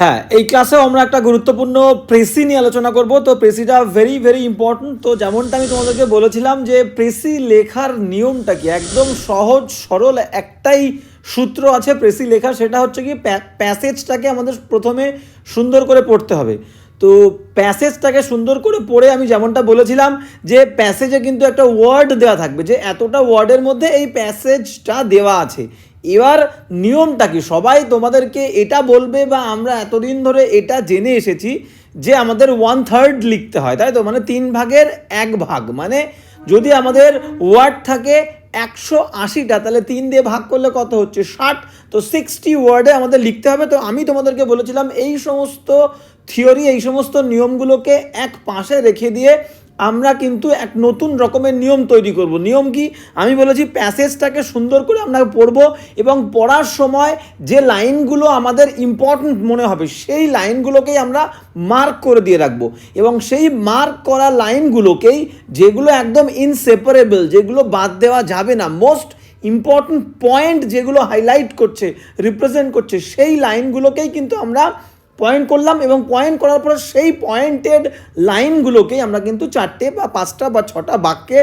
হ্যাঁ এই ক্লাসেও আমরা একটা গুরুত্বপূর্ণ প্রেসি নিয়ে আলোচনা করব। তো প্রেসিটা ভেরি ভেরি ইম্পর্ট্যান্ট তো যেমনটা আমি তোমাদেরকে বলেছিলাম যে প্রেসি লেখার নিয়মটা কি? একদম সহজ, সরল একটাই সূত্র আছে প্রেসি লেখার, সেটা হচ্ছে কি প্যাসেজটাকে আমাদের প্রথমে সুন্দর করে পড়তে হবে। তো প্যাসেজটাকে সুন্দর করে পড়ে আমি যেমনটা বলেছিলাম যে প্যাসেজে কিন্তু একটা ওয়ার্ড দেওয়া থাকবে, যে এতটা ওয়ার্ডের মধ্যে এই প্যাসেজটা দেওয়া আছে। এবার নিয়মটা কি? সবাই তোমাদেরকে এটা বলবে বা আমরা এতদিন ধরে এটা জেনে এসেছি যে আমাদের ওয়ান থার্ড লিখতে হয়, তাই তো? মানে তিন ভাগের এক ভাগ। মানে যদি আমাদের ওয়ার্ড থাকে একশো আশিটা, তাহলে তিন দিয়ে ভাগ করলে কত হচ্ছে? ষাট। তো সিক্সটি ওয়ার্ডে আমাদের লিখতে হবে। তো আমি তোমাদেরকে বলেছিলাম, এই সমস্ত থিওরি এই সমস্ত নিয়মগুলোকে এক পাশে রেখে দিয়ে আমরা কিন্তু এক নতুন রকমের নিয়ম তৈরি করব। নিয়ম কি? আমি বলেছি প্যাসেজটাকে সুন্দর করে আমরা পড়ব এবং পড়ার সময় যে লাইনগুলো আমাদের ইম্পর্ট্যান্ট মনে হবে, সেই লাইনগুলোকেই আমরা মার্ক করে দিয়ে রাখব। এবং সেই মার্ক করা লাইনগুলোকেই যেগুলো একদম ইনসেপারেবল যেগুলো বাদ দেওয়া যাবে না মোস্ট ইম্পর্ট্যান্ট পয়েন্ট যেগুলো হাইলাইট করছে রিপ্রেজেন্ট করছে, সেই লাইনগুলোকেই কিন্তু আমরা পয়েন্ট করলাম এবং পয়েন্ট করার পর সেই পয়েন্টেড লাইনগুলোকেই আমরা কিন্তু চারটে বা পাঁচটা বা ছটা বাক্যে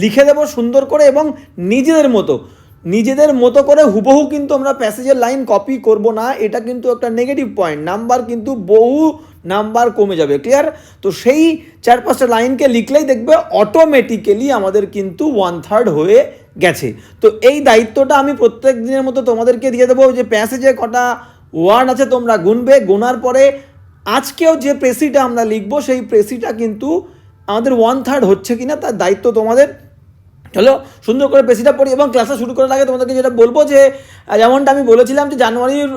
লিখে দেবো সুন্দর করে এবং নিজেদের মতো নিজেদের মতো করে হুবহু কিন্তু আমরা প্যাসেজের লাইন কপি করব না। এটা কিন্তু একটা নেগেটিভ পয়েন্ট নাম্বার কিন্তু বহু নাম্বার কমে যাবে ক্লিয়ার তো সেই চার পাঁচটা লাইনকে লিখলেই দেখবে অটোমেটিক্যালি আমাদের কিন্তু ওয়ান থার্ড হয়ে গেছে। তো এই দায়িত্বটা আমি প্রত্যেক দিনের মতো তোমাদেরকে দিয়ে দেবো যে প্যাসেজে কটা ওয়ার্ড আছে, তোমরা গুনবে। গোনার পরে আজকেও যে প্রেসিটা আমরা লিখব, সেই প্রেসিটা কিন্তু আমাদের ওয়ান থার্ড হচ্ছে কিনা, তার দায়িত্ব তোমাদের। চলো, সুন্দর করে পেশিটা পড়ি এবং ক্লাসটা শুরু করার আগে তোমাদেরকে যেটা বলব যে যেমনটা আমি বলেছিলাম যে, জানুয়ারির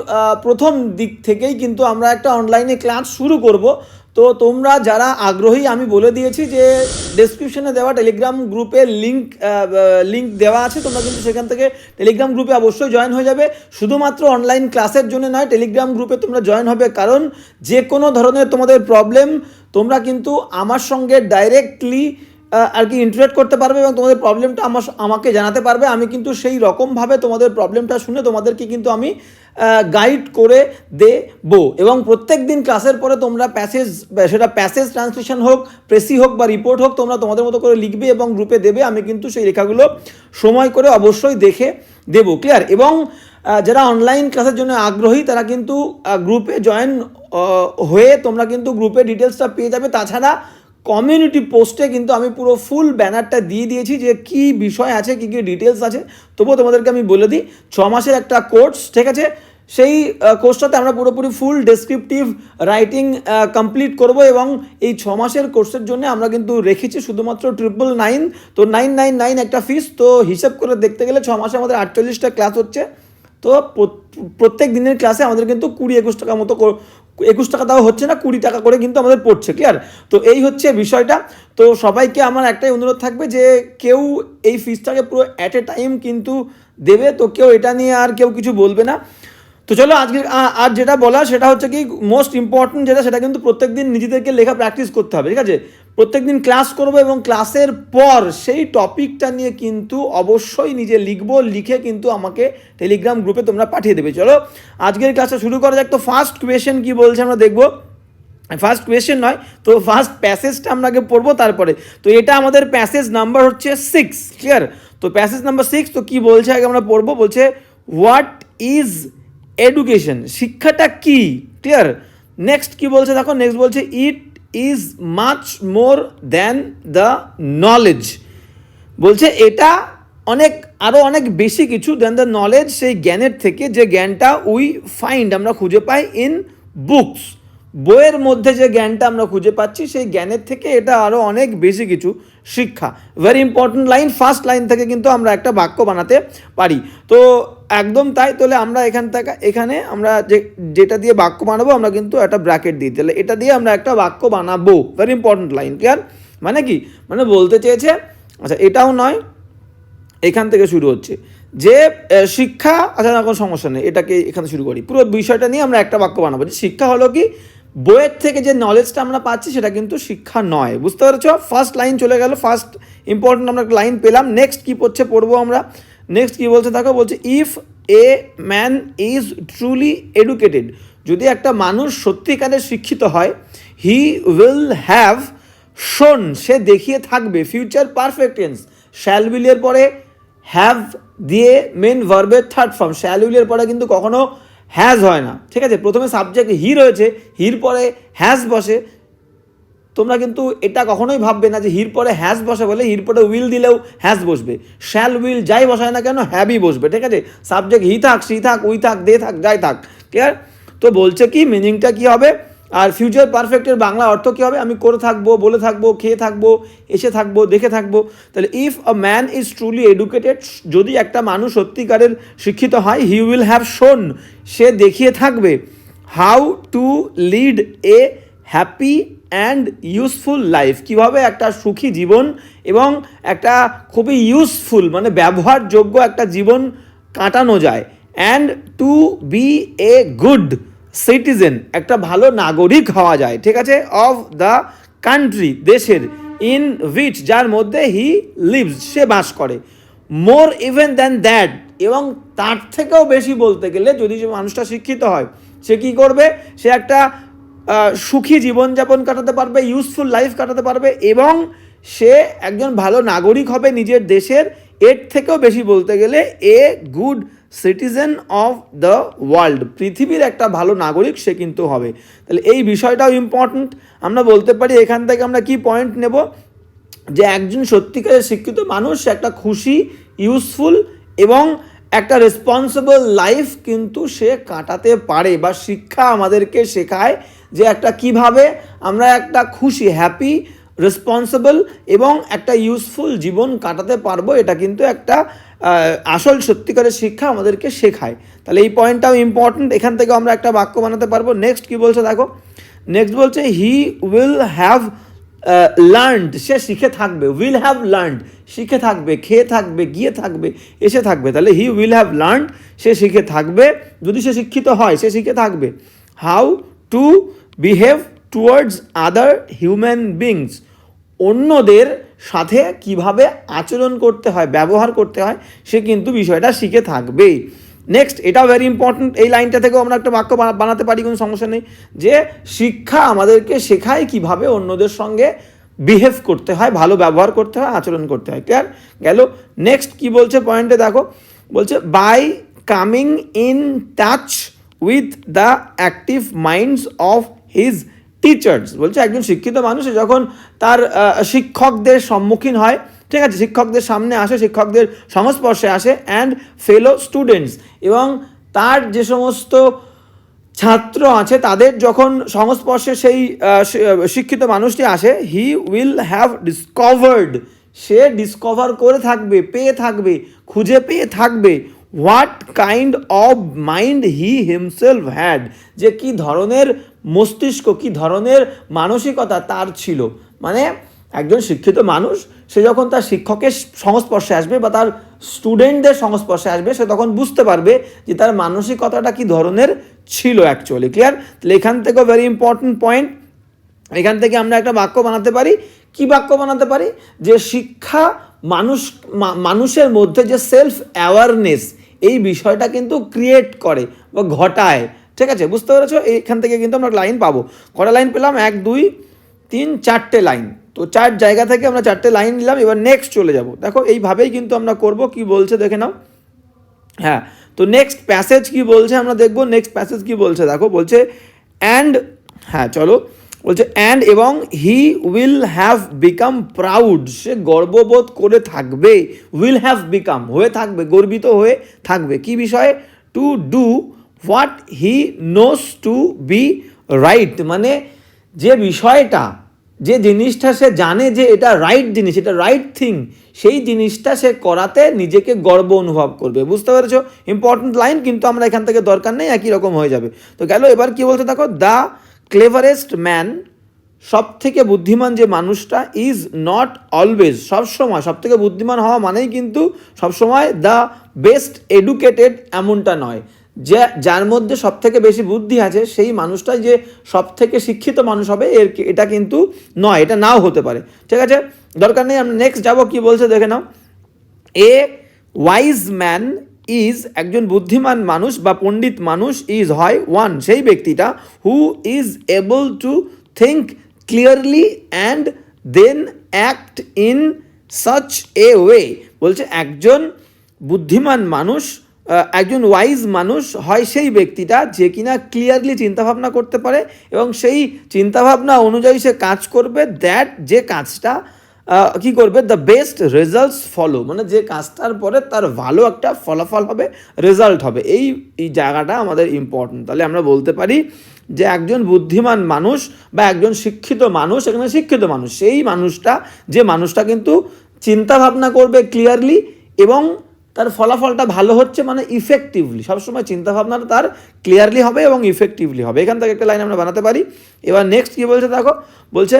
প্রথম দিক থেকেই কিন্তু আমরা একটা অনলাইনে ক্লাস শুরু করব। তো তোমরা যারা আগ্রহী, আমি বলে দিয়েছি যে ডেসক্রিপশনে দেওয়া টেলিগ্রাম গ্রুপে লিঙ্ক লিঙ্ক দেওয়া আছে, তোমরা কিন্তু সেখান থেকে টেলিগ্রাম গ্রুপে অবশ্যই জয়েন হয়ে যাবে। শুধুমাত্র অনলাইন ক্লাসের জন্য নয় টেলিগ্রাম গ্রুপে তোমরা জয়েন হবে, কারণ যে কোনো ধরনের তোমাদের প্রবলেম তোমরা কিন্তু আমার সঙ্গে ডাইরেক্টলি আর কি ইন্টারেক্ট করতে পারবে এবং তোমাদের প্রবলেমটা আমার আমাকে জানাতে পারবে। আমি কিন্তু সেই রকমভাবে তোমাদের প্রবলেমটা শুনে তোমাদেরকে কিন্তু আমি গাইড করে দেবো। এবং প্রত্যেক দিন ক্লাসের পরে তোমরা প্যাসেজ সেটা প্যাসেজ ট্রান্সলেশন হোক প্রেসি হোক বা রিপোর্ট হোক, তোমরা তোমাদের মতো করে লিখবে এবং গ্রুপে দেবে। আমি কিন্তু সেই লেখাগুলো সময় করে অবশ্যই দেখে দেবো। ক্লিয়ার এবং যারা অনলাইন ক্লাসের জন্য আগ্রহী, তারা কিন্তু গ্রুপে জয়েন হয়ে তোমরা কিন্তু গ্রুপে ডিটেলসটা পেয়ে যাবে। তাছাড়া কমিউনিটি পোস্টে কিন্তু আমি পুরো ফুল ব্যানারটা দিয়ে দিয়েছি যে কি বিষয় আছে, কি কি ডিটেলস আছে। তবুও তোমাদেরকে আমি বলে দিই, ছ মাসের একটা কোর্স ঠিক আছে? সেই কোর্সটাতে আমরা পুরোপুরি ফুল ডেসক্রিপটিভ রাইটিং কমপ্লিট করব এবং এই ছ মাসের কোর্সের জন্য আমরা কিন্তু রেখেছি শুধুমাত্র ট্রিপল নাইন তো নাইন নাইন নাইন একটা ফিস তো হিসাব করে দেখতে গেলে ছ মাসে আমাদের আটচল্লিশটা ক্লাস হচ্ছে। তো প্রত্যেক দিনের ক্লাসে আমাদের কিন্তু কুড়ি একুশ টাকা মতো একুশ টাকা তাও হচ্ছে না, কুড়ি টাকা করে কিন্তু আমাদের পড়ছে ক্লিয়ার তো এই হচ্ছে বিষয়টা। তো সবাইকে আমার একটাই অনুরোধ থাকবে যে, কেউ এই ফিসটাকে পুরো অ্যাট এ টাইম কিন্তু দেবে, তো কেউ এটা নিয়ে আর কেউ কিছু বলবে না। তো চলো আজকে আর যেটা বলা সেটা হচ্ছে কি মোস্ট ইম্পর্টেন্ট যেটা, সেটা কিন্তু প্রত্যেক দিন নিজেদেরকে লেখা প্র্যাকটিস করতে হবে, ঠিক আছে? প্রত্যেক দিন ক্লাস করব এবং ক্লাসের পর সেই টপিকটা নিয়ে কিন্তু অবশ্যই নিজে লিখব, লিখে কিন্তু আমাকে টেলিগ্রাম গ্রুপে তোমরা পাঠিয়ে দেবে। চলো, আজকের ক্লাসটা শুরু করা যাক। তো ফার্স্ট কোয়েশ্চেন কি বলছে আমরা দেখব। ফার্স্ট কোয়েশ্চেন নয়, তো ফার্স্ট প্যাসেজটা আমরা আগে পড়ব তারপরে। তো এটা আমাদের প্যাসেজ নাম্বার হচ্ছে সিক্স ক্লিয়ার তো প্যাসেজ নাম্বার সিক্স তো কি বলছে আগে আমরা পড়ব? বলছে হোয়াট ইজ এডুকেশন শিক্ষাটা কি? ক্লিয়ার নেক্সট কি বলছে? দেখো নেক্সট বলছে it is much more than the knowledge বলছে, এটা অনেক আরও অনেক বেশি কিছু দেন দ্য নলেজ সেই জ্ঞানের থেকে যে জ্ঞানটা উই ফাইন্ড আমরা খুঁজে পাই ইন বুকস বইয়ের মধ্যে যে জ্ঞানটা আমরা খুঁজে পাচ্ছি, সেই জ্ঞানের থেকে এটা আরও অনেক বেশি কিছু। শিক্ষা। Very important line first line থেকে কিন্তু আমরা একটা বাক্য বানাতে পারি। তো একদম তাই, তাহলে আমরা এখান থেকে, এখানে আমরা যে, যেটা দিয়ে বাক্য বানাবো, আমরা কিন্তু একটা ব্র্যাকেট দিই তাহলে এটা দিয়ে আমরা একটা বাক্য বানাবো। ভেরি ইম্পর্ট্যান্ট লাইন ক্লিয়ার মানে কি? মানে বলতে চেয়েছে আচ্ছা এটাও নয়, এখান থেকে শুরু হচ্ছে। যে শিক্ষা আচ্ছা কোনো সমস্যা নেই, এটাকে এখানে শুরু করি। পুরো বিষয়টা নিয়ে আমরা একটা বাক্য বানাবো। যে শিক্ষা হলো কি? বইয়ের থেকে যে নলেজটা আমরা পাচ্ছি সেটা কিন্তু শিক্ষা নয়। বুঝতে পেরেছ? ফার্স্ট লাইন চলে গেল ফার্স্ট ইম্পর্টেন্ট আমরা লাইন পেলাম। নেক্সট কি পড়ছে পড়ব আমরা? নেক্সট কি বলছে? দেখো, বলছে if a man is truly educated যদি একটা মানুষ সত্যিকারের শিক্ষিত হয় হি উইল হ্যাভ শোন সে দেখিয়ে থাকবে ফিউচার পারফেক্ট টেন্স শ্যাল উইলের পরে হ্যাভ দিয়ে মেন ভার্বের থার্ড ফর্ম শ্যাল উইলের পরে কিন্তু কখনো হ্যাজ হয় না। ঠিক আছে? প্রথমে সাবজেক্ট হি রয়েছে হির পরে হ্যাজ বসে। তোমরা কিন্তু এটা কখনোই ভাববে না যে হির পরে হ্যাজ বসে বলে হির পরে উইল দিলেও হ্যাজ বসবে। শ্যাল উইল যাই বসায় না কেন হ্যাবই বসবে। ঠিক আছে? সাবজেক্ট হি থাক সি থাক উই থাক দে থাক, যাই থাক। ক্লিয়ার তো বলছে কি? মিনিংটা কি হবে? আর ফিউচার পারফেক্টের বাংলা অর্থ কী হবে? আমি করে থাকব, বলে থাকব, খেয়ে থাকব, এসে থাকব, দেখে থাকব। তাহলে if a man is truly educated যদি একটা মানুষ সত্যিকারের শিক্ষিত হয় হি উইল হ্যাভ শোন সে দেখিয়ে থাকবে how to lead a happy and useful life কীভাবে একটা সুখী জীবন এবং একটা খুবই ইউজফুল মানে ব্যবহারযোগ্য একটা জীবন কাটানো যায়। And to be a good citizen একটা ভালো নাগরিক হওয়া যায়, ঠিক আছে? অফ দ্য কান্ট্রি দেশের ইন উইচ যার মধ্যে হি লিভস সে বাস করে। মোর ইভেন দ্যান দ্যাট এবং তার থেকেও বেশি বলতে গেলে যদি সে মানুষটা শিক্ষিত হয়, সে কি করবে? সে একটা সুখী জীবনযাপন কাটাতে পারবে ইউজফুল লাইফ কাটাতে পারবে, এবং সে একজন ভালো নাগরিক হবে নিজের দেশের। এর থেকেও বেশি বলতে গেলে a good citizen of the world, পৃথিবীর একটা ভালো নাগরিক সে কিন্তু হবে। তাহলে এই বিষয়টাও ইম্পর্ট্যান্ট আমরা বলতে পারি এখান থেকে আমরা কি পয়েন্ট নেব? যে একজন সত্যিকারের শিক্ষিত মানুষ একটা খুশি ইউজফুল এবং একটা রেসপন্সিবল লাইফ কিন্তু সে কাটাতে পারে বা শিক্ষা আমাদেরকে শেখায় যে একটা কীভাবে আমরা একটা খুশি হ্যাপি রেসপন্সিবল এবং একটা ইউজফুল জীবন কাটাতে পারব। এটা কিন্তু একটা আসল সত্যিকারের শিক্ষা আমাদেরকে শেখায়। তাহলে এই পয়েন্টটাও ইম্পর্ট্যান্ট এখান থেকে আমরা একটা বাক্য বানাতে পারব। নেক্সট কি বলছে দেখো? নেক্সট বলছে হি উইল হ্যাভ লার্নড সে শিখে থাকবে। উইল হ্যাভ লার্নড শিখে থাকবে, খেয়ে থাকবে, গিয়ে থাকবে, এসে থাকবে। তাহলে হি উইল হ্যাভ লার্নড সে শিখে থাকবে। যদি সে শিক্ষিত হয়, সে শিখে থাকবে। How to behave towards other human beings অন্যদের সাথে কীভাবে আচরণ করতে হয়, ব্যবহার করতে হয়, সে কিন্তু বিষয়টা শিখে থাকবেই। নেক্সট এটাও ভেরি ইম্পর্ট্যান্ট এই লাইনটা থেকেও আমরা একটা বাক্য বানা- বানাতে পারি, কোনো সমস্যা নেই, যে শিক্ষা আমাদেরকে শেখায় কীভাবে অন্যদের সঙ্গে বিহেভ করতে হয়, ভালো ব্যবহার করতে হয়, আচরণ করতে হয়। ক্লিয়ার গেল। নেক্সট কি বলছে পয়েন্টে দেখো, বলছে by coming in touch with the active minds of his teachers বলছে একজন শিক্ষিত মানুষ যখন তার শিক্ষকদের সম্মুখীন হয়, ঠিক আছে, শিক্ষকদের সামনে আসে, শিক্ষকদের সংস্পর্শে আসে অ্যান্ড ফেলো স্টুডেন্টস এবং তার যে সমস্ত ছাত্র আছে, তাদের যখন সংস্পর্শে সেই শিক্ষিত মানুষটি আসে হি উইল হ্যাভ ডিসকভার্ড সে ডিসকভার করে থাকবে, পেয়ে থাকবে, খুঁজে পেয়ে থাকবে what kind of mind he himself had যে কি ধরনের মস্তিষ্ক কি ধরনের মানসিকতা তার ছিল? মানে একজন শিক্ষিত মানুষ, সে যখন তার শিক্ষকের সংস্পর্শে আসবে বা তার স্টুডেন্টদের সংস্পর্শে আসবে, সে তখন বুঝতে পারবে যে তার মানসিকতাটা কি ধরনের ছিল অ্যাকচুয়ালি ক্লিয়ার তাহলে এখান থেকেও ভেরি ইম্পর্ট্যান্ট পয়েন্ট এখান থেকে আমরা একটা বাক্য বানাতে পারি। কি বাক্য বানাতে পারি? যে শিক্ষা মানুষ মানুষের মধ্যে যে সেলফ অ্যাওয়ারনেস এই বিষয়টা কিন্তু ক্রিয়েট করে বা ঘটায়। ঠিক আছে, বুঝতে পেরেছ? এইখান থেকে কিন্তু আমরা লাইন পাবো। কটা লাইন পেলাম? এক, দুই, তিন, চারটে লাইন তো চার জায়গা থেকে আমরা চারটে লাইন নিলাম, এবার নেক্সট চলে যাব। দেখো, এইভাবেই কিন্তু আমরা করব। কি বলছে দেখে নাও। হ্যাঁ তো নেক্সট প্যাসেজ কি বলছে? আমরা দেখব নেক্সট প্যাসেজ কি বলছে। দেখো, বলছে অ্যান্ড হ্যাঁ চলো। বলছে অ্যান্ড এবং he will have become proud সে গর্ববোধ করে থাকবে। উইল হ্যাভ বিকাম হয়ে থাকবে, গর্বিত হয়ে থাকবে। কি বিষয়ে? To do what he knows to be right মানে যে বিষয়টা, যে জিনিসটা সে জানে যে এটা রাইট জিনিস, এটা রাইট থিং সেই জিনিসটা সে করাতে নিজেকে গর্ব অনুভব করবে। বুঝতে পেরেছ? ইম্পর্টেন্ট লাইন কিন্তু আমরা এখান থেকে দরকার নেই, একই রকম হয়ে যাবে। তো গেল, এবার কি বলতে দেখো? দ্য ক্লেভারেস্ট ম্যান সব থেকে বুদ্ধিমান যে মানুষটা ইজ নট অলওয়েজ সবসময় সব থেকে বুদ্ধিমান হওয়া মানেই কিন্তু সবসময় দ্য বেস্ট এডুকেটেড এমনটা নয়। যে, যার মধ্যে সব থেকে বেশি বুদ্ধি আছে, সেই মানুষটাই যে সব থেকে শিক্ষিত মানুষ হবে, এর এটা কিন্তু নয়, এটা নাও হতে পারে। ঠিক আছে? দরকার নেই, আমরা নেক্সট যাব, কি বলছে দেখে নাও। এ ওয়াইজ ম্যান ইজ একজন বুদ্ধিমান মানুষ বা পণ্ডিত মানুষ ইজ হয় ওয়ান সেই ব্যক্তিটা who is able to think clearly and then act in such a way বলছে, একজন বুদ্ধিমান মানুষ একজন ওয়াইজ মানুষ হয় সেই ব্যক্তিটা যে কিনা ক্লিয়ারলি চিন্তাভাবনা করতে পারে এবং সেই চিন্তাভাবনা অনুযায়ী সে কাজ করবে দ্যাট যে কাজটা কি করবে দ্য বেস্ট রেজাল্টস ফলো মানে যে কাজটার পরে তার ভালো একটা ফলাফল হবে রেজাল্ট হবে। এই এই জায়গাটা আমাদের ইম্পর্টেন্ট তাহলে আমরা বলতে পারি যে একজন বুদ্ধিমান মানুষ বা একজন শিক্ষিত মানুষ, এখানে শিক্ষিত মানুষ, সেই মানুষটা, যে মানুষটা কিন্তু চিন্তা ভাবনা করবে ক্লিয়ারলি এবং তার ফলাফলটা ভালো হচ্ছে মানে ইফেক্টিভলি সবসময় চিন্তাভাবনাটা তার ক্লিয়ারলি হবে এবং ইফেক্টিভলি হবে। এখান থেকে একটা লাইন আমরা বানাতে পারি। এবার নেক্সট কী বলছে দেখো? বলছে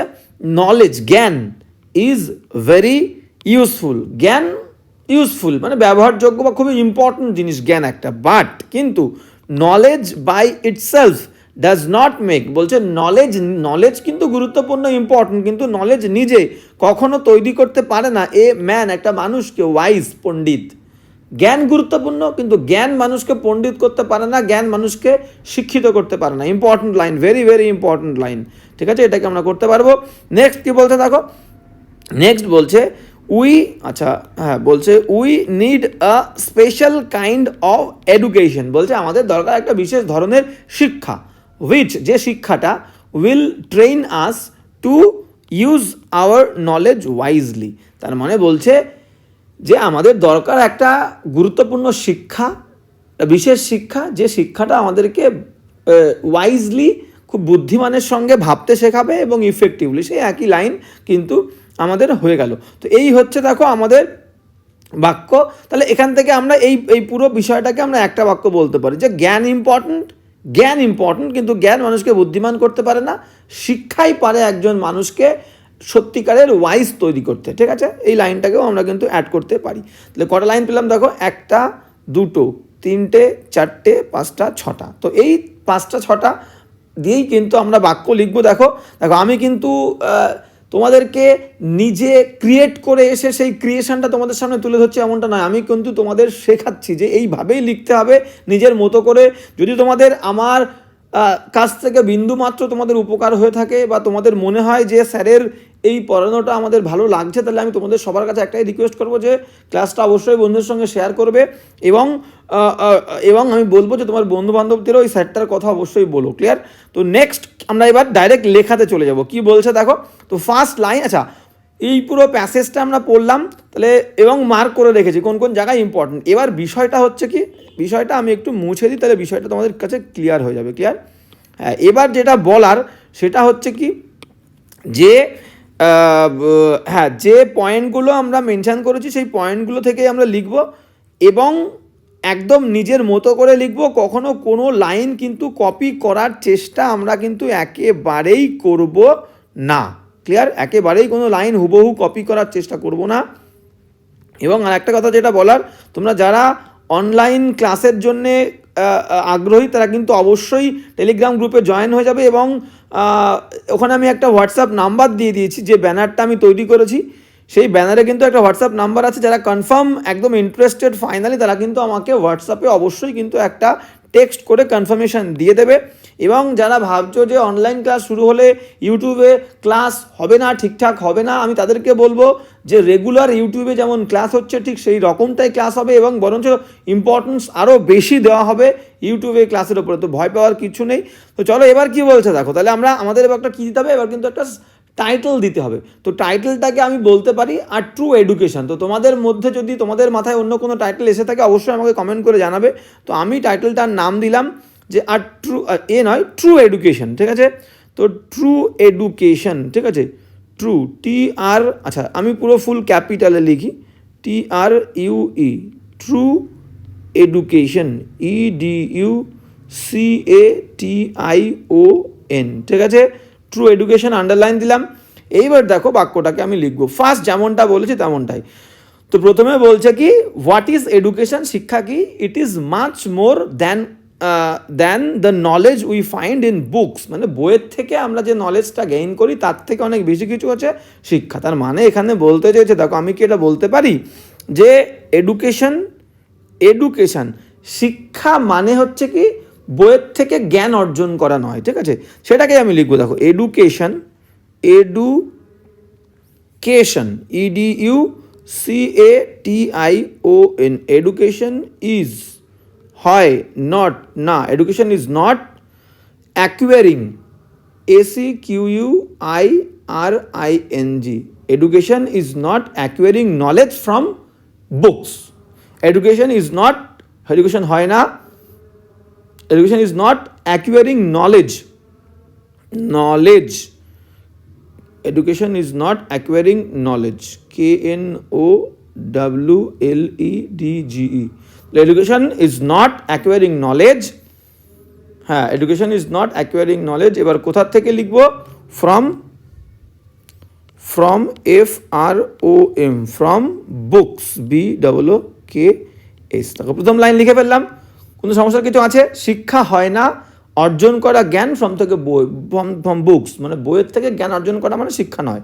নলেজ জ্ঞান ইজ ভেরি ইউজফুল জ্ঞান ইউজফুল মানে ব্যবহারযোগ্য বা খুবই ইম্পর্ট্যান্ট জিনিস জ্ঞান একটা। বাট কিন্তু knowledge by itself does not make বলছে নলেজ নলেজ কিন্তু গুরুত্বপূর্ণ ইম্পর্টেন্ট কিন্তু নলেজ নিজে কখনো তৈরি করতে পারে না। এ ম্যান একটা মানুষকে ওয়াইজ পণ্ডিত। জ্ঞান গুরুত্বপূর্ণ, কিন্তু জ্ঞান মানুষকে পণ্ডিত করতে পারে না, জ্ঞান মানুষকে শিক্ষিত করতে পারে না। Important line very very important line ঠিক আছে? এটাকে আমরা করতে পারব। নেক্সট কি বলতে থাকো নেক্সট বলছে উই আচ্ছা হ্যাঁ বলছে we need a special kind of education বলছে, আমাদের দরকার একটা বিশেষ ধরনের শিক্ষা উইচ যে শিক্ষাটা will train us to use our knowledge wisely তার মানে বলছে যে আমাদের দরকার একটা গুরুত্বপূর্ণ শিক্ষা, বিশেষ শিক্ষা, যে শিক্ষাটা আমাদেরকে ওয়াইজলি খুব বুদ্ধিমানের সঙ্গে ভাবতে শেখাবে এবং ইফেক্টিভলি সেই একই লাইন কিন্তু আমাদের হয়ে গেল। তো এই হচ্ছে দেখো আমাদের বাক্য। তাহলে এখান থেকে আমরা এই এই পুরো বিষয়টাকে আমরা একটা বাক্য বলতে পারি যে জ্ঞান ইম্পর্ট্যান্ট জ্ঞান ইম্পর্ট্যান্ট কিন্তু জ্ঞান মানুষকে বুদ্ধিমান করতে পারে না। শিক্ষাই পারে একজন মানুষকে সত্যিকারের ওয়াইজ তৈরি করতে, ঠিক আছে? এই লাইনটাকেও আমরা কিন্তু অ্যাড করতে পারি। তাহলে কটা লাইন পেলাম দেখো? একটা, দুটো, তিনটে, চারটে, পাঁচটা, ছটা। তো এই পাঁচটা, ছটা দিয়েই কিন্তু আমরা বাক্য লিখব, দেখো? দেখো, আমি কিন্তু তোমাদেরকে নিজে ক্রিয়েট করে এসে সেই ক্রিয়েশনটা তোমাদের সামনে তুলে ধরছি এমনটা নয়। আমি কিন্তু তোমাদের শেখাচ্ছি যে এইভাবেই লিখতে হবে নিজের মতো করে। যদি তোমাদের আমার কাছ থেকে বিন্দু মাত্র তোমাদের উপকার হয়ে থাকে বা তোমাদের মনে হয় যে স্যারের এই পড়ানোটা আমাদের ভালো লাগছে, তাহলে আমি তোমাদের সবার কাছে একটাই রিকোয়েস্ট করব যে ক্লাসটা অবশ্যই বন্ধুদের সঙ্গে শেয়ার করবে এবং এবং আমি বলব যে তোমার বন্ধু বান্ধবদেরও এই স্যারটার কথা অবশ্যই বলো ক্লিয়ার তো নেক্সট আমরা এবার ডাইরেক্ট লেখাতে চলে যাব। কি বলছে দেখো? তো ফার্স্ট লাইন আচ্ছা এই পুরো প্যাসেজটা আমরা পড়লাম, তাহলে এবং মার্ক করে রেখেছি, কোন কোন জায়গায় ইম্পর্টেন্ট এবার বিষয়টা হচ্ছে কি? বিষয়টা আমি একটু মুছে দিই, তাহলে বিষয়টা তোমাদের কাছে ক্লিয়ার হয়ে যাবে ক্লিয়ার হ্যাঁ এবার যেটা বলার সেটা হচ্ছে কি? যে হ্যাঁ যে পয়েন্টগুলো আমরা মেনশান করেছি, সেই পয়েন্টগুলো থেকেই আমরা লিখব এবং একদম নিজের মতো করে লিখব। কখনো কোনো লাইন কিন্তু কপি করার চেষ্টা আমরা কিন্তু একেবারেই করব না। ক্লিয়ার? একেবারেই কোনো লাইন হুবহু কপি করার চেষ্টা করব না। এবং আর একটা কথা যেটা বলার, তোমরা যারা অনলাইন ক্লাসের জন্যে আগ্রহী, তারা কিন্তু অবশ্যই টেলিগ্রাম গ্রুপে জয়েন হয়ে যাবে এবং ওখানে আমি একটা হোয়াটসঅ্যাপ নাম্বার দিয়ে দিয়েছি যে ব্যানারটা আমি তৈরি করেছি। সেই ব্যানারে কিন্তু একটা হোয়াটসঅ্যাপ নাম্বার আছে যারা কনফার্ম একদম ইন্টারেস্টেড ফাইনালি তারা কিন্তু আমাকে হোয়াটসঅ্যাপে অবশ্যই কিন্তু একটা টেক্সট করে কনফার্মেশন দিয়ে দেবে। এবং যারা ভাবছ যে অনলাইন ক্লাস শুরু হলে ইউটিউবে ক্লাস হবে না, ঠিকঠাক হবে না, আমি তাদেরকে বলব যে রেগুলার ইউটিউবে যেমন ক্লাস হচ্ছে, ঠিক সেই রকমটাই ক্লাস হবে এবং বরঞ্চ ইম্পর্টেন্স আরও বেশি দেওয়া হবে ইউটিউবে ক্লাসের ওপরে তো ভয় পাওয়ার কিছু নেই। তো চলো এবার কি বলছে দেখো, তাহলে আমরা আমাদের এবার একটা কী দিতে হবে? এবার কিন্তু একটা টাইটেল দিতে হবে। তো টাইটেলটাকে আমি বলতে পারি আর ট্রু এডুকেশন তো তোমাদের মধ্যে যদি তোমাদের মাথায় অন্য কোনো টাইটেল এসে থাকে, অবশ্যই আমাকে কমেন্ট করে জানাবে। তো আমি টাইটেলটার নাম দিলাম যে আর ট্রু এ নয় ট্রু এডুকেশন ঠিক আছে? তো ট্রু এডুকেশন ঠিক আছে? ট্রু টি আর আচ্ছা আমি পুরো ফুল ক্যাপিটালে লিখি। T R U E true education E D U C A T I O N ঠিক আছে? ট্রু এডুকেশন আন্ডারলাইন দিলাম। এইবার দেখো বাক্যটাকে আমি লিখব। ফার্স্ট যেমনটা বলেছি তেমনটাই। তো প্রথমে বলছে কি হোয়াট ইজ এডুকেশন শিক্ষা কি? It is much more than than the knowledge we find in books মানে বইয়ের থেকে আমরা যে নলেজটা গেইন করি, তার থেকে অনেক বেশি কিছু হচ্ছে শিক্ষা। তার মানে এখানে বলতে চাইছে, দেখো আমি কি এটা বলতে পারি? যে এডুকেশন এডুকেশন শিক্ষা মানে হচ্ছে কি বইয়ের থেকে জ্ঞান অর্জন করা নয়, ঠিক আছে? সেটাকে আমি লিখব, দেখো education education E D U C A T I O N education is হয় নট না education is not acquiring A C Q U I R I N G education is not acquiring knowledge from books education is not education হয় না education is not acquiring knowledge knowledge education is not acquiring knowledge. K n o w l e d g e. Education is not acquiring knowledge. হ্যাঁ education is not acquiring knowledge এবার কোথা থেকে লিখব? From from F R O M from books B double O K S দেখো, প্রথম line লিখে ফেললাম। কোনো সমস্যার কিছু আছে? শিক্ষা হয় না। অর্জন করা জ্ঞান ফ্রম থেকে বই ফ্রম ফ্রম বুকস মানে বইয়ের থেকে জ্ঞান অর্জন করা মানে শিক্ষা নয়।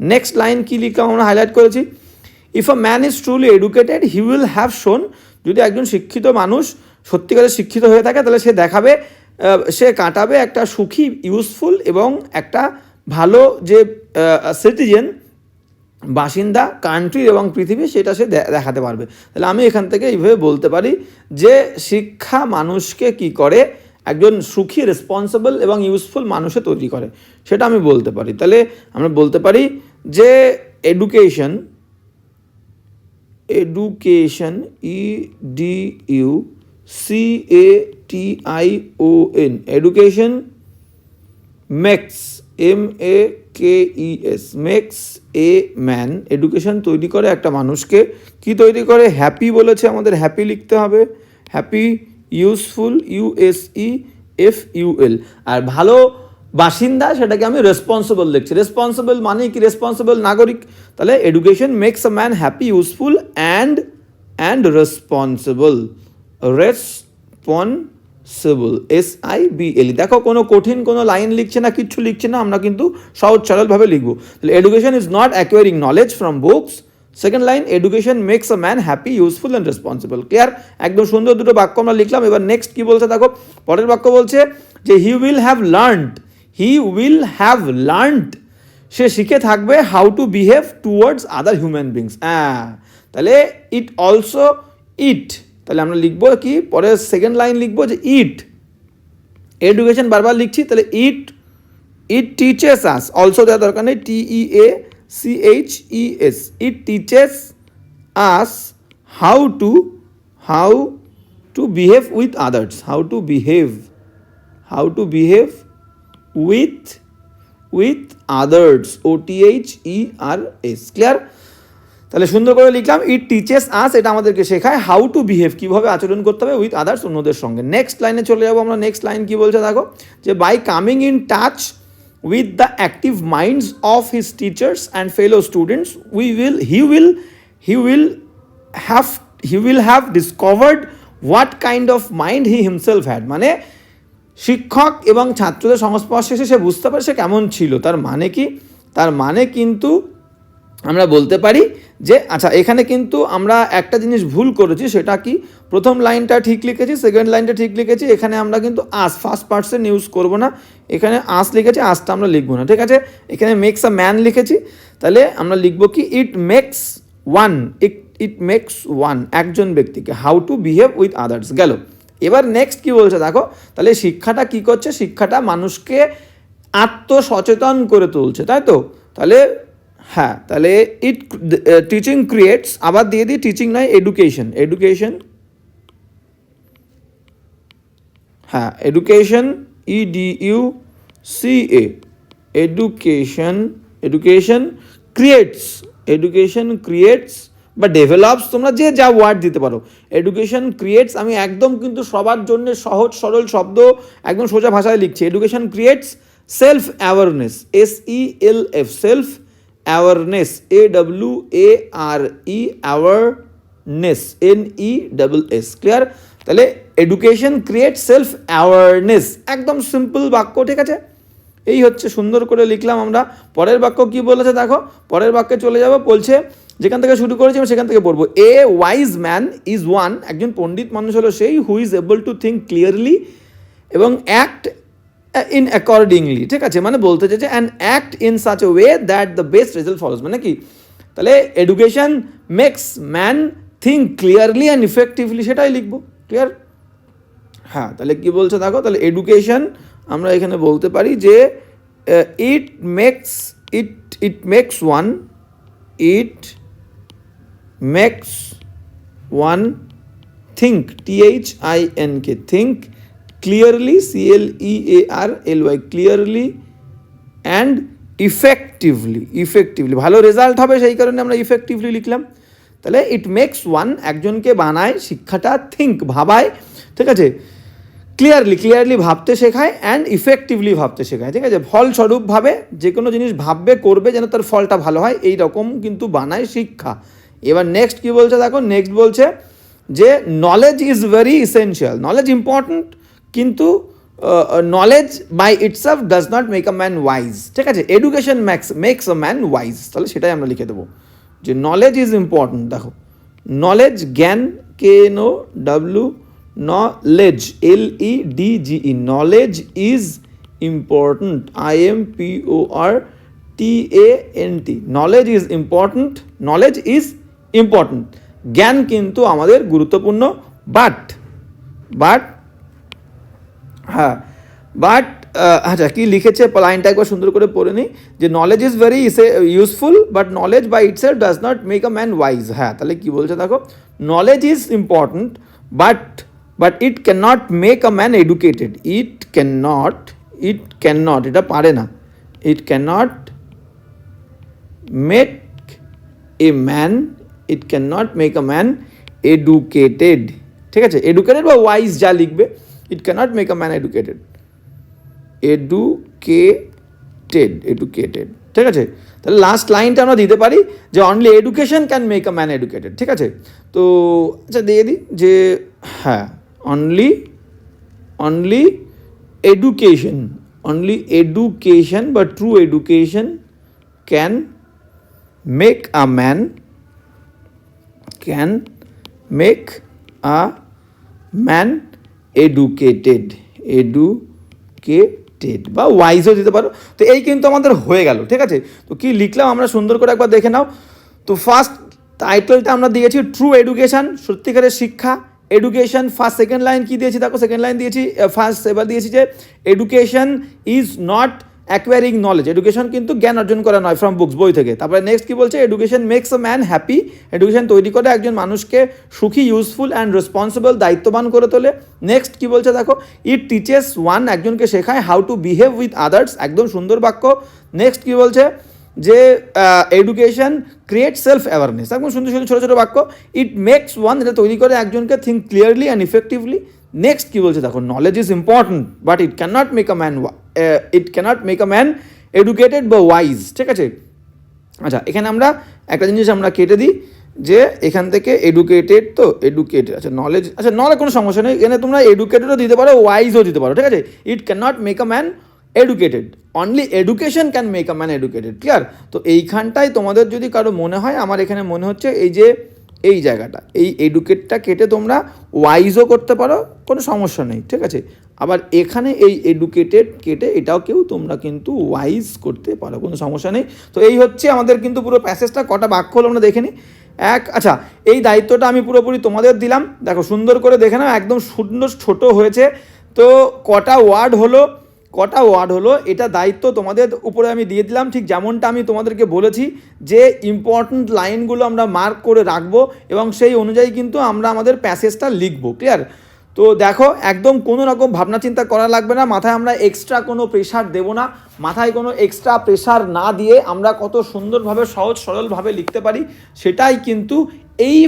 নেক্সট লাইন কী লিখলাম আমরা? হাইলাইট করেছি। If a man is truly educated he will have শোন যদি একজন শিক্ষিত মানুষ সত্যিকারে শিক্ষিত হয়ে থাকে, তাহলে সে দেখাবে সে কাটাবে একটা সুখী ইউজফুল এবং একটা ভালো যে সিটিজেন বাসিন্দা কান্ট্রি এবং পৃথিবী সেটা সে দেখাতে পারবে। তাহলে আমি এখান থেকে এইভাবে বলতে পারি যে শিক্ষা মানুষকে কি করে? একজন সুখী রেসপন্সিবল এবং ইউজফুল মানুষে তৈরি করে। সেটা আমি বলতে পারি। তাহলে আমরা বলতে পারি যে education education E D U C A T I O N education makes M A K E S makes a man education তৈরি করে একটা মানুষকে। কি তৈরি করে? হ্যাপি বলেছে আমাদের হ্যাপি লিখতে হবে। Happy useful U S E F U L আর ভালো বাসিন্দা, সেটাকে আমি রেসপন্সিবল লিখছি। রেসপন্সিবল মানে কি? রেসপন্সিবল নাগরিক। তাহলে education makes a man happy useful and and responsible responsible S I B L দেখো, কোনো কঠিন কোনো লাইন লিখছে না, কিচ্ছু লিখছে না, আমরা কিন্তু সহজ সরলভাবে লিখব। তাহলে education is not acquiring knowledge from books second line education makes a man happy useful and responsible clear একদম সুন্দর দুটো বাক্য আমরা লিখলাম। এবার নেক্সট কি বলছে দেখো? পরের বাক্য বলছে যে he will have learned he will have learned সে শিখে থাকবে how to behave towards other human beings হ্যাঁ তাহলে ইট অলসো ইট তাহলে আমরা লিখব কি? পরে সেকেন্ড লাইন লিখব যে ইট এডুকেশন বারবার লিখছি, তাহলে ইট ইট টিচেস আস অলসো দেওয়ার দরকার নেই T E A C H E S it teaches us how to how to behave with others how to behave how to behave with with others O T H E R S clear তাহলে সুন্দর করে লিখলাম ইট teaches আস এটা আমাদেরকে শেখায় how to behave কীভাবে আচরণ করতে হবে উইথ আদার্স অন্যদের সঙ্গে। নেক্সট লাইনে চলে যাব আমরা নেক্সট লাইন কী বলছে দেখো, যে by coming in touch with the active minds of his teachers and fellow students we will he will he will have he will have discovered what kind of mind he himself had মানে শিক্ষক এবং ছাত্রদের সংস্পর্শে এসে সে বুঝতে পারে সে কেমন ছিল। তার মানে কি? তার মানে কিন্তু আমরা বলতে পারি যে আচ্ছা এখানে কিন্তু আমরা একটা জিনিস ভুল করেছি, সেটা কি? প্রথম লাইনটা ঠিক লিখেছি সেকেন্ড লাইনটা ঠিক লিখেছি, এখানে আমরা কিন্তু আস ফার্স্ট পার্সন ইউজ করব না। এখানে আস লিখেছি আসটা আমরা লিখব না, ঠিক আছে? এখানে মেক্স আ ম্যান লিখেছি, তাহলে আমরা লিখব কি? It makes one it it makes one একজন ব্যক্তিকে how to behave with others গেল। এবার নেক্সট কি বলছে, দেখো, তাহলে শিক্ষাটা কি করছে? শিক্ষাটা মানুষকে আত্মসচেতন করে তুলছে, তাই তো? তাহলে হ্যাঁ তাহলে ইট টিচিং ক্রিয়েটস আবার দিয়ে দিই টিচিং নয় এডুকেশন এডুকেশন হ্যাঁ education E D U C A education education creates education creates বা ডেভেলপস তোমরা যে যা ওয়ার্ড দিতে পারো। এডুকেশন ক্রিয়েটস আমি একদম কিন্তু সবার জন্য সহজ, সরল শব্দ একদম সোজা ভাষায় লিখছি। Education creates self awareness S E L F self awareness A W A R E awareness N E double S clear তাহলে এডুকেশন ক্রিয়েট সেলফ অ্যাওয়ারনেস একদম সিম্পল বাক্য, ঠিক আছে? এই হচ্ছে সুন্দর করে লিখলাম আমরা। পরের বাক্য কি বলেছে দেখো? পরের বাক্যে চলে যাব, বলছে, যেখান থেকে শুরু করেছি আমি সেখান থেকে পড়ব। A wise man is one একজন পণ্ডিত মানুষ হলো সেই who is able to think clearly এবং অ্যাক্ট ইন অ্যাকর্ডিংলি ঠিক আছে? মানে বলতে চাইছে and act in such a way that the best result follows মানে কি? তাহলে education makes man think clearly and effectively সেটাই লিখব ক্লিয়ার হ্যাঁ তাহলে কি বলছে দেখো, তাহলে এডুকেশন আমরা এখানে বলতে পারি যে it makes it it makes one it makes one think T H I N K think clearly C L E A R L Y clearly and effectively effectively ভালো রেজাল্ট হবে সেই কারণে আমরা ইফেক্টিভলি লিখলাম। তাহলে ইট মেক্স ওয়ান একজনকে বানায়, শিক্ষাটা থিঙ্ক ভাবায়, ঠিক আছে? ক্লিয়ারলি ক্লিয়ারলি ভাবতে শেখায় অ্যান্ড ইফেক্টিভলি ভাবতে শেখায়, ঠিক আছে? ফলস্বরূপভাবে যে কোনো জিনিস ভাববে, করবে যেন তার ফলটা ভালো হয়, এই রকম কিন্তু বানায় শিক্ষা। এবার নেক্সট কি বলছে দেখো? নেক্সট বলছে যে knowledge is very essential knowledge important কিন্তু knowledge by itself does not make a man wise ঠিক আছে? Education max makes a man wise তাহলে সেটাই আমরা লিখে দেবো। যে নলেজ ইজ ইম্পর্ট্যান্ট দেখো। নলেজ জ্ঞান K no W knowledge L E D G E knowledge is important I M P O R T A N T knowledge is important knowledge is important জ্ঞান কিন্তু আমাদের গুরুত্বপূর্ণ but but হ্যাঁ but আচ্ছা কি লিখেছে? লাইনটা একবার সুন্দর করে পড়ে নিই যে knowledge is very useful but knowledge by itself does not make a man wise হ্যাঁ তাহলে কি বলছে দেখো? Knowledge is important but but it can not make a man educated it can not it can not এটা পারে না। It can not make a man it can not make a man educated ঠিক আছে? Educated বা wise যা লিখবে। It cannot make a man educated educated educated ঠিক আছে? তাহলে লাস্ট লাইনটা আমরা দিতে পারি যে only education can make a man educated ঠিক আছে? তো আচ্ছা দিয়ে দিই যে হ্যাঁ only only education only education বা true education can make a man can make a man educated educated বা ওয়াইজও দিতে পারো। তো এই কিন্তু আমাদের হয়ে গেল, ঠিক আছে? তো কি লিখলাম? আমরা সুন্দর করে একবার দেখে নাও। তো ফার্স্ট টাইটেলটা আমরা দিয়েছি ট্রু এডুকেশান সত্যিকারের শিক্ষা এডুকেশন ফার্স্ট সেকেন্ড লাইন কি দিয়েছি? দেখো সেকেন্ড লাইন দিয়েছি ফার্স্ট এবার দিয়েছি যে education is not acquiring knowledge education কিন্তু জ্ঞান অর্জন করা নয় ফ্রম বুকস বই থেকে। তারপরে নেক্সট কী বলছে? Education makes a man happy education তৈরি করে একজন মানুষকে সুখী ইউজফুল অ্যান্ড রেসপন্সিবল দায়িত্ববান করে তোলে। নেক্সট কী বলছে দেখো? ইট টিচেস ওয়ান একজনকে শেখায় how to behave with others একদম সুন্দর বাক্য। নেক্সট কী বলছে? যে এডুকেশন ক্রিয়েট সেলফ অ্যাওয়ারনেস একদম সুন্দর সুন্দর ছোটো ছোটো বাক্য। ইট মেক্স ওয়ান এটা তৈরি করে একজনকে think clearly and effectively next কী বলছে দেখো knowledge is important but it can not make a man it cannot make a man educated বা ওয়াইজ ঠিক আছে? আচ্ছা এখানে আমরা একটা জিনিস আমরা কেটে দিই, যে এখান থেকে এডুকেটেড তো এডুকেটেড আচ্ছা নলেজ আচ্ছা নলেজ কোনো সমস্যা নেই, এখানে তোমরা এডুকেটেডও দিতে পারো ওয়াইজও দিতে পারো, ঠিক আছে? It can not make a man educated only education can make a man educated clear তো এইখানটায় তোমাদের যদি কারও মনে হয়, আমার এখানে মনে হচ্ছে এই যে এই জায়গাটা। এই এডুকেটটা কেটে তোমরা ওয়াইজও করতে পারো, কোনো সমস্যা নেই, ঠিক আছে? আবার এখানে এই এডুকেটেড কেটে এটাও কেউ তোমরা কিন্তু ওয়াইজ করতে পারো, কোনো সমস্যা নেই। তো এই হচ্ছে আমাদের কিন্তু পুরো প্যাসেজটা কটা বাক্য হলো আমরা দেখে নিই এক আচ্ছা এই দায়িত্বটা আমি পুরোপুরি তোমাদের দিলাম। দেখো, সুন্দর করে দেখে নাও, একদম সুন্দর ছোট হয়েছে। তো কটা ওয়ার্ড হলো? কটা ওয়ার্ড হলো, এটা দায়িত্ব তোমাদের উপরে আমি দিয়ে দিলাম, ঠিক যেমনটা আমি তোমাদেরকে বলেছি যে ইম্পর্ট্যান্ট লাইনগুলো আমরা মার্ক করে রাখব এবং সেই অনুযায়ী কিন্তু আমরা আমাদের প্যাসেজটা লিখব ক্লিয়ার তো দেখো, একদম কোনো রকম ভাবনা চিন্তা করা লাগবে না, মাথায় আমরা এক্সট্রা কোনো প্রেশার দেবো না, মাথায় কোনো এক্সট্রা প্রেশার না দিয়ে আমরা কত সুন্দরভাবে, সহজ সরলভাবে লিখতে পারি, সেটাই কিন্তু এই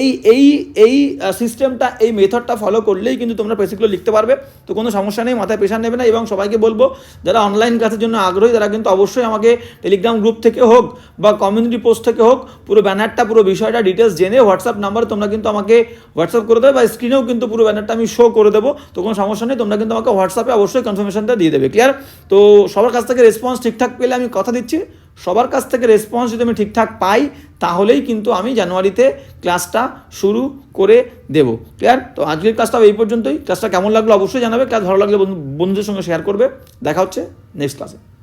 এই এই এই সিস্টেমটা এই মেথডটা ফলো করলেই কিন্তু তোমরা বেসিকগুলো লিখতে পারবে। তো কোনো সমস্যা নেই, মাথায় প্রেশার নেবে না এবং সবাইকে বলব, যারা অনলাইন ক্লাসের জন্য আগ্রহী, তারা কিন্তু অবশ্যই আমাকে টেলিগ্রাম গ্রুপ থেকে হোক বা কমিউনিটি পোস্ট থেকে হোক, পুরো ব্যানারটা, পুরো বিষয়টা ডিটেলস জেনে হোয়াটসঅ্যাপ নাম্বার তোমরা কিন্তু আমাকে হোয়াটসঅ্যাপ করে দেবে বা স্ক্রিনেও কিন্তু পুরো ব্যানারটা আমি শো করে দেবো। তো কোনো সমস্যা নেই, তোমরা কিন্তু আমাকে হোয়াটসঅ্যাপে অবশ্যই কনফার্মেশনটা দিয়ে দেবে ক্লিয়ার তো সবার কাছ থেকে রেসপন্স ঠিকঠাক পেলে আমি কথা দিচ্ছি। সবার কাছ থেকে রেসপন্স যদি আমি ঠিকঠাক পাই, তাহলেই কিন্তু আমি জানুয়ারিতে ক্লাসটা শুরু করে দেব। ক্লিয়ার তো আজকের ক্লাসটা এই পর্যন্তই। ক্লাসটা কেমন লাগল অবশ্যই জানাবে। ক্লাস ভালো লাগলে বন্ধু- বন্ধুদের সঙ্গে শেয়ার করবে। দেখা হচ্ছে নেক্সট ক্লাসে